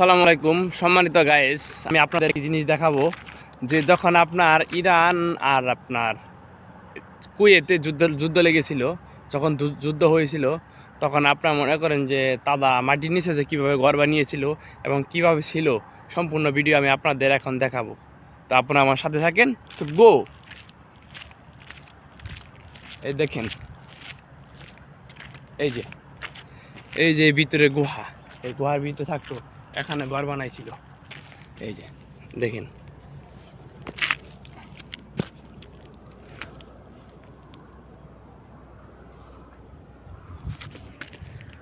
সালাম আলাইকুম। সম্মানিত গায়েস আমি আপনাদের একটি জিনিস দেখাবো যে যখন আপনার ইরান আর আপনার কুয়েতে যুদ্ধ যুদ্ধ লেগেছিল, যখন যুদ্ধ হয়েছিল, তখন আপনারা মনে করেন যে তাদা মাটির নিচে যে কীভাবে ঘর বানিয়েছিল এবং কীভাবে ছিল সম্পূর্ণ ভিডিও আমি আপনাদের এখন দেখাবো। তো আপনারা আমার সাথে থাকেন, তো গো এই দেখেন, এই যে এই যে ভিতরে গুহা, এই গুহার ভিতরে থাকতো। এখানে ঘর বানাইছিল। এই যে। দেখেন।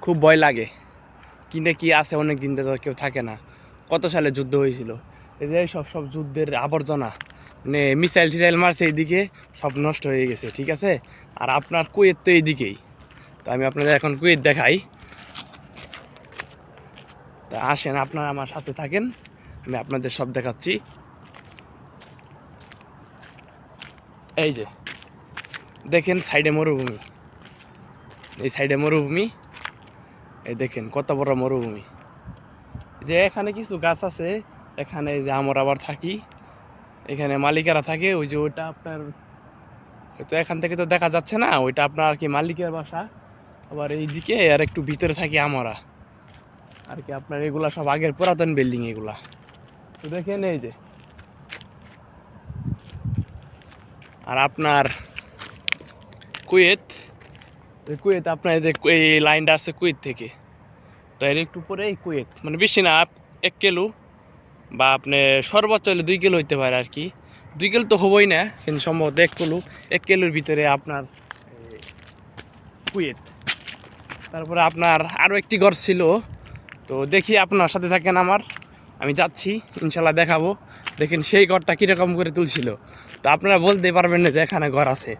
খুব ভয় লাগে। কিনে কি আছে অনেক দিন তো কেউ থাকে না। কত সালে যুদ্ধ হয়েছিল? এই যে সব সব যুদ্ধের আবর্জনা। মানে মিসাইল টিসাইল মারছে এইদিকে সব নষ্ট হয়ে গেছে ঠিক আছে? আর আপনার কুয়েত তো এইদিকেই। তো আমি আপনাদের এখন কুয়েত দেখাই। তা আসেন, আপনারা আমার সাথে থাকেন। আমি আপনাদের সব দেখাচ্ছি। এই যে, দেখেন সাইডে মরুভূমি। এই সাইডে মরুভূমি, এই দেখেন কত বড় মরুভূমি। যে এখানে কিছু গাছ আছে, এখানে যে আমরা আবার থাকি, এখানে মালিকেরা থাকে, ওই যে ওইটা আপনার, তো এখান থেকে তো দেখা যাচ্ছে না, ওইটা আপনার আর কি মালিকের বাসা। আবার এইদিকে আর একটু ভিতরে থাকি আমরা। আর কি আপনার এগুলা সব আগের পুরাতন বিল্ডিং এগুলা। তো দেখেন এই যে। আর আপনার কুয়েত। কুয়েত, আপনার এই যে এই লাইনটা আছে কুয়েত থেকে। তো এর একটু পরে এই কুয়েত। মানে বেশি না এক কিলো বা আপনি সর্বোচ্চ হলে দুই কিলো হইতে পারে আর কি। দুই কিলো তো হবই না, কিন্তু সম্ভবত এক কিলো, এক কিলোর ভিতরে আপনার কুয়েত। তারপরে আপনার আরও একটি ঘর ছিল তো দেখি আপনার সাথে থাকেন আমার। আমি যাচ্ছি, ইনশাল্লাহ দেখাবো। দেখেন সেই ঘরটা কীরকম করে তুলছিল। তো আপনারা বলতে পারবেন না যে এখানে ঘর আছে।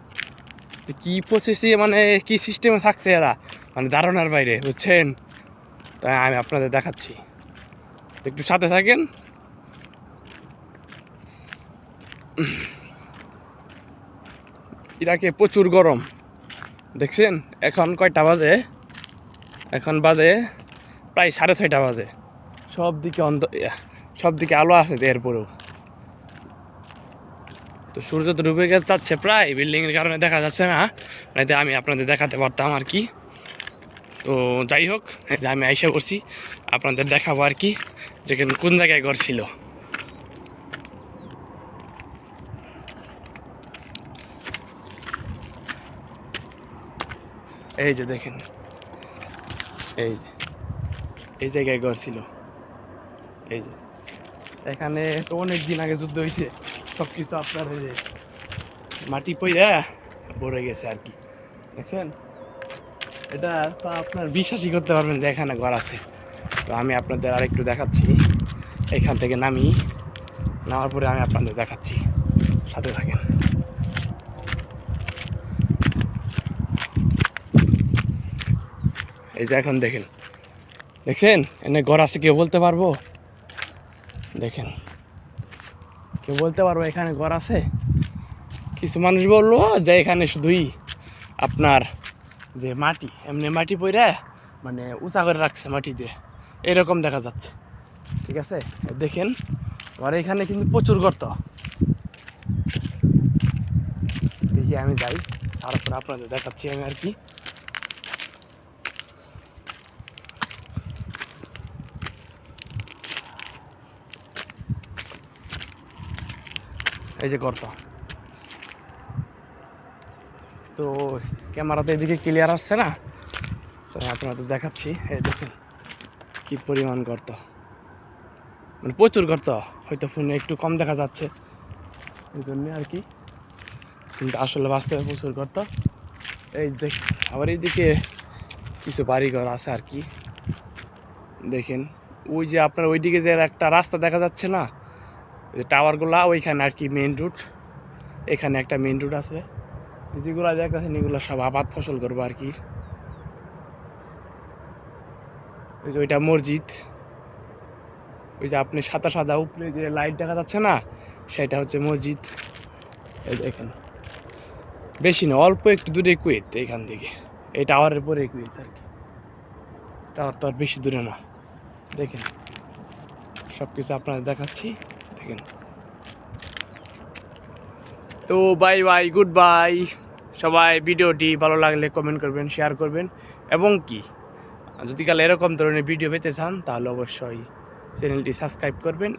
তো কী প্রসেসে মানে কী সিস্টেমে থাকছে এরা? মানে ধারণার বাইরে, বুঝছেন? তাই আমি আপনাদের দেখাচ্ছি। একটু সাথে থাকেন। ইরাকে প্রচুর গরম। দেখছেন? এখন কয়টা বাজে? এখন বাজে প্রায় সাড়ে ছয়টা বাজে। সব দিকে অন্ধ সব দিকে আলো আছে এরপরেও। তো সূর্য তো ডুবে গেছে, যাচ্ছে প্রায়। বিল্ডিংয়ের কারণে দেখা যাচ্ছে না। নাইতে আমি আপনাদের দেখাতে পারতাম আর কি। তো যাই হোক যে আমি আইসা করছি আপনাদের দেখাবো আর কি যে কোন জায়গায় ঘর ছিল। এই যে দেখেন। এই যে। এই জায়গায় ঘর ছিল। এই যে। এখানে তো অনেক দিন আগে যুদ্ধ হয়েছে সব কিছু আপনার এই যে মাটি পইরা ভরে গেছে আর কি। দেখছেন? এটা তো আপনার বিশ্বাসই করতে পারবেন যে এখানে ঘর আছে। তো আমি আপনাদের আরেকটু দেখাচ্ছি। এখান থেকে নামি, নামার পরে আমি আপনাদের দেখাচ্ছি। সাথে থাকেন। এই যে এখন দেখেন দেখছেন? এনে ঘর আছে, কেউ বলতে পারব? দেখেন। কেউ বলতে পারব এখানে ঘর আছে? কিছু মানুষ বলল যে এখানে শুধুই আপনার যে মাটি, এমনি মাটি পইরা মানে উঁচা করে রাখছে মাটি দিয়ে। এরকম দেখা যাচ্ছে। ঠিক আছে? দেখেন আর এখানে কিন্তু প্রচুর গর্ত দেখি আমি যাই, তারপরে আপনাদের দেখাচ্ছি আমি আর কি। এই যে গর্ত। তো ক্যামেরাতে এদিকে ক্লিয়ার আসছে না? তো আপনাদের দেখাচ্ছি, এই দেখেন কি পরিমাণ গর্ত। মানে প্রচুর গর্ত, হয়তো ফোনে একটু কম দেখা যাচ্ছে। এই জন্য আর কি। কিন্তু আসলে বাস্তবে প্রচুর গর্ত। এই দেখ, আবার এইদিকে কিছু বাড়িঘর আছে আর কি। দেখেন, ওই যে আপনার ওইদিকে যে একটা রাস্তা দেখা যাচ্ছে না? টাওয়ারগুলা ওইখানে আর কি মেন রুট এখানে একটা মেন রুট আছে। যেগুলো দেখাচ্ছেন এগুলো সব আবাদ ফসল করব আর কি। ওই যে ওইটা মসজিদ। ওই যে আপনি সাদা সাদা উপরে যে লাইট দেখা যাচ্ছে না, সেটা হচ্ছে মসজিদ। এই দেখেন। বেশি না, অল্প একটু দূরে কুয়েত এখান থেকে। এই টাওয়ারের পরে কুয়েত আর কি। টাওয়ার তো আর বেশি দূরে না। দেখেন সব কিছু আপনাদের দেখাচ্ছি। দেখেন। তো বাই বাই, গুড বাই। সবাই ভিডিওটি ভালো লাগলে কমেন্ট করবেন শেয়ার করবেন। এবং কি, যদি কাল এরকম ধরনের ভিডিও পেতে চান, তাহলে অবশ্যই চ্যানেলটি সাবস্ক্রাইব করবেন।